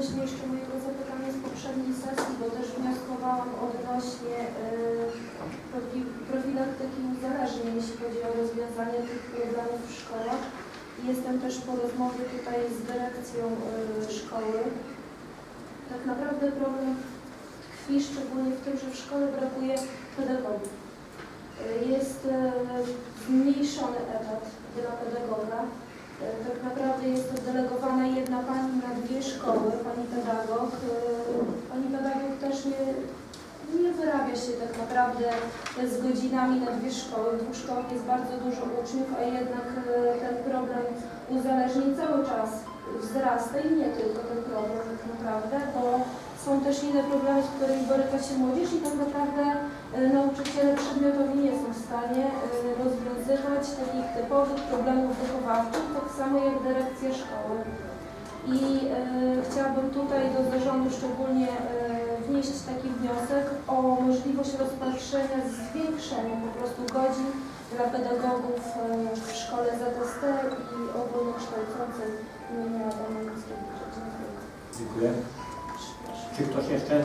odnośnie jeszcze mojego zapytania z poprzedniej sesji, bo też wnioskowałam odnośnie y, profi- profilaktyki uzależnień, jeśli chodzi o rozwiązanie tych problemów w szkołach. Jestem też po rozmowie tutaj z dyrekcją y, szkoły. Tak naprawdę problem tkwi szczególnie w tym, że w szkole brakuje pedagogów. Y, Jest zmniejszony etat dla pedagoga. E, Tak naprawdę jest oddelegowana jedna pani na dwie szkoły, pani pedagog. E, Pani pedagog też nie, nie wyrabia się tak naprawdę z godzinami na dwie szkoły. W dwóch szkołach jest bardzo dużo uczniów, a jednak e, ten problem uzależnień cały czas wzrasta i nie tylko ten problem tak naprawdę, bo są też inne problemy, z którymi boryka się młodzież i tak naprawdę e, nauczyciele przedmiotowi nie są w stanie e, rozwiązywać takich typowych problemów wychowawczych, tak samo jak dyrekcja szkoły. I chciałabym tutaj do zarządu szczególnie wnieść taki wniosek o możliwość rozpatrzenia zwiększenia po prostu godzin dla pedagogów e, w szkole ZST i ogólnokształcącej imienia Adama Mickiewicza. Dziękuję. Dziękuję. Czy ktoś jeszcze?